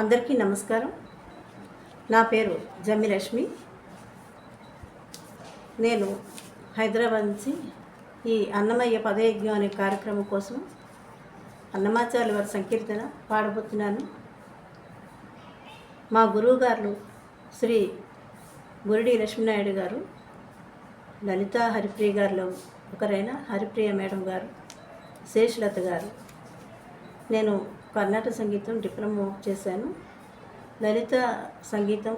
అందరికీ నమస్కారం. నా పేరు జమ్మిలక్ష్మి. నేను హైదరాబాద్ నుంచి ఈ అన్నమయ్య పదయజ్ఞం అనే కార్యక్రమం కోసం అన్నమాచార్య వారి సంకీర్తన పాడబోతున్నాను. మా గురువుగారు శ్రీ గురిడి లక్ష్మీనాయుడు గారు లలిత హరిప్రియ గారిలో ఒకరైన హరిప్రియ మేడం గారు శేషలత గారు. నేను కర్ణాటక సంగీతం డిప్లొమా చేశాను. లలిత సంగీతం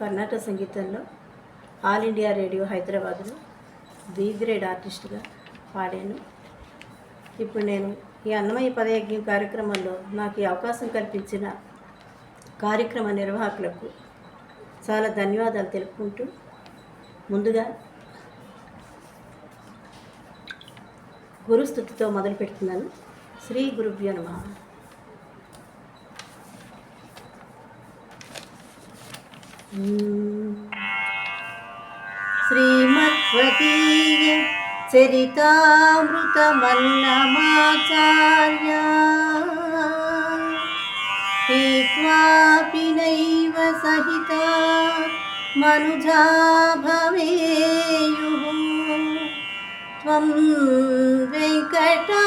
కర్ణాటక సంగీతంలో ఆల్ ఇండియా రేడియో హైదరాబాద్లో బి గ్రేడ్ ఆర్టిస్ట్గా పాడాను. ఇప్పుడు నేను ఈ అన్నమయ్య పదయజ్ఞం కార్యక్రమంలో నాకు ఈ అవకాశం కల్పించిన కార్యక్రమ నిర్వాహకులకు చాలా ధన్యవాదాలు తెలుపుకుంటూ ముందుగా గురుస్థుతితో మొదలు పెడుతున్నాను శ్రీ గురుభ్యో నమ. శ్రీమద్వదీయ చరితామృతమన్నమాచార్య పీత్వాపి నైవ సహిత మనుజా భవేయు త్వం వెంకటా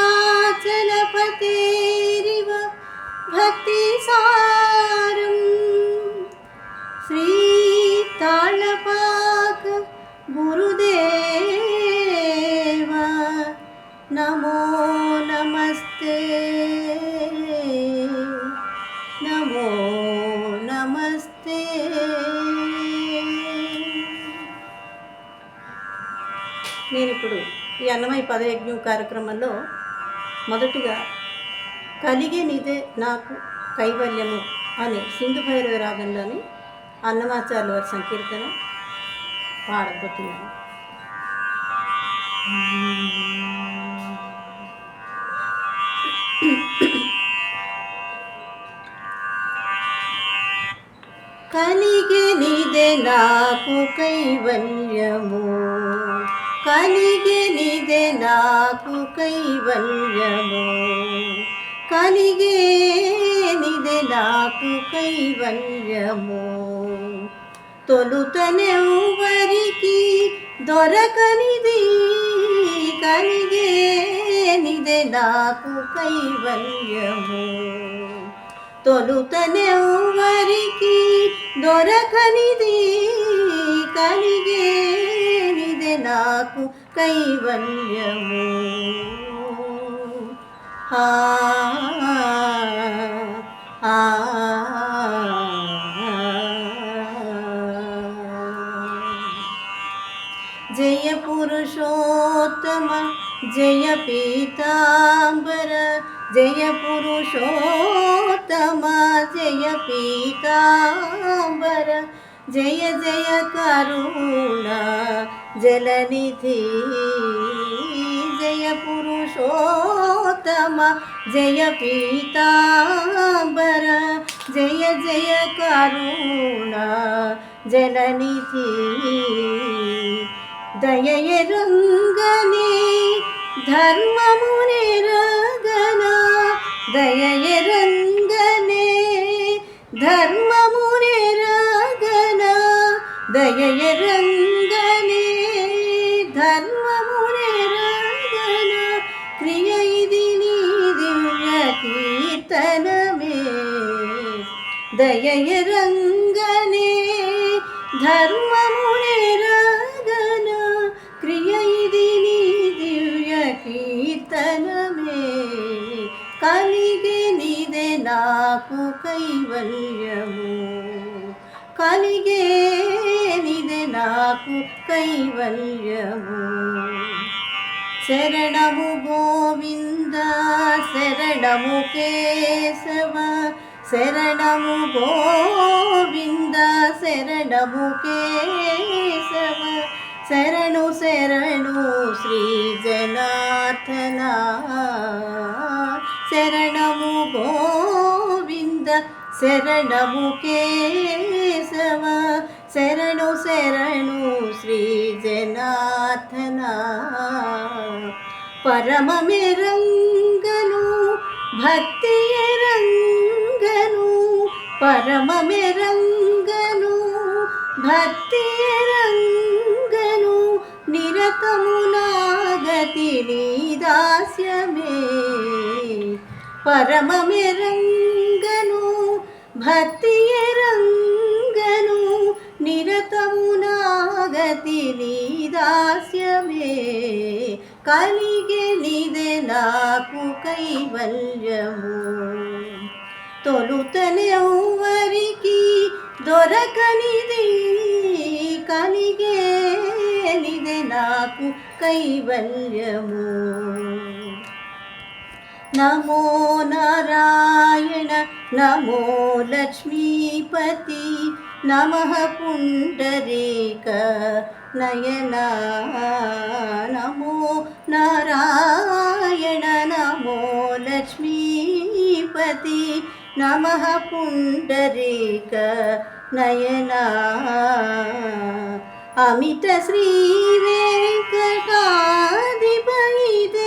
నమో నమస్తే నమో నమస్తే నేను ఇప్పుడు ఈ అన్నమయ్య పదయజ్ఞం కార్యక్రమంలో మొదటిగా కలిగే నిదే నాకు కైవల్యము అని సింధు భైరవ రాగంలోని అన్నమాచార్యుల వారి సంకీర్తన పాడబోతున్నాను Mm-hmm. నాకు కైవల్యము. కలిగే నాకు కైవల్యము. కలిగేనిదే నాకు కైవల్యము. తొలుతనెవ్వరికి దొరకనిది. కలిగేనిదే నాకు కైవల్యము. తొలుతనెవ్వరికి దొరకనిది కలిగే నిదే నాకు కైవల్యము ఆ ఆ జయ పురుషోత్తమ జయ పీతాంబర జయ పురుషోత్తమ జయ పీతాంబర జయ జయ కరుణ జలనిధి జయ పురుషోత్తమ జయ పీతాంబర జయ జయ కరుణ జలనిధి దయ రంగని ಧರ್ಮಮುನೆ ರಾಗನ ದಯೆ ರಂಗನೆ ಧರ್ಮಮುನೆ ರಾಗನ ದಯೆ ರಂಗನೆ ಧರ್ಮಮುನೆ ರಾಗನ ಕ್ರಿಯೈದಿ ದಿವ್ಯ ಕೀರ್ತನವೇ ದಯೆ ರಂಗ నాకు కైవల్యము. కలిగేనిదే నాకు కైవల్యము. శరణము గోవింద శరణము కేశవ శరణము గోవింద శరణము కేశవ శరణు శరణు శ్రీ జనార్దన. శరణము కేశవ శరణు శరణు శ్రీ జనాథన పరమమెరంగను భక్తి రంగను పరమమెరంగను భక్తి రంగను నిరతమునాగతి నీ దాస్యమే. పరమమెరంగను భక్తి రంగను నిరతమునాగతి నీ దాస్యమే. కలిగే నిదే నాకు కైవల్యము. తొలుతనెవ్వరికి దొరకనిది. కలిగే నిదే నాకు కైవల్యము. నమో నారాయణ నమో లక్ష్మీపతి నమ పుండరీక నయనా నమో నారాయణ నమో లక్ష్మీపతి నమ పుండరీక నయనా. అమిత శ్రీ వెంకటాధిపతిదేనా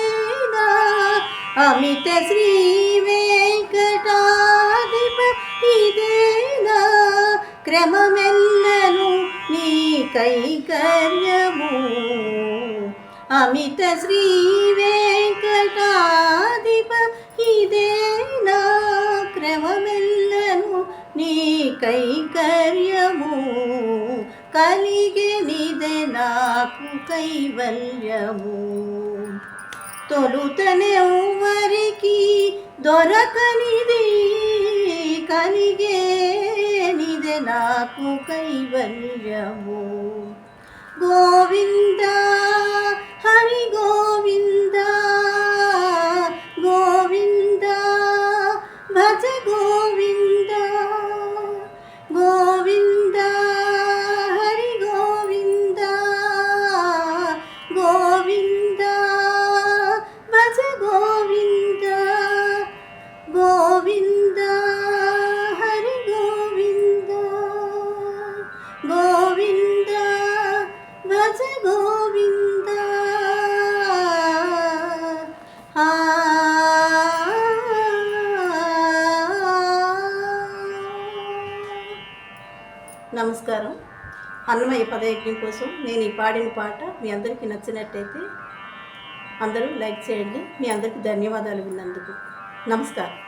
అమిత శ్రీ వెంకటాధిపతిదేనా క్రమమెల్లను నీ కైకర్యము? అమిత శ్రీ వెంకటాధిపతిదేనా క్రమమెల్లను నీ కైకర్యము? కలిగే నిదే నాకు కైవల్యము. తొలుతనెవ్వరికి దొరకనిది. కలిగే నిదే నాకు కైవల్యము. గోవిందా నమస్కారం. అన్నమయ్య పదయజ్ఞం కోసం నేను ఈ పాడిన పాట మీ అందరికీ నచ్చినట్టయితే అందరూ లైక్ చేయండి. మీ అందరికీ ధన్యవాదాలు విన్నందుకు. నమస్కారం.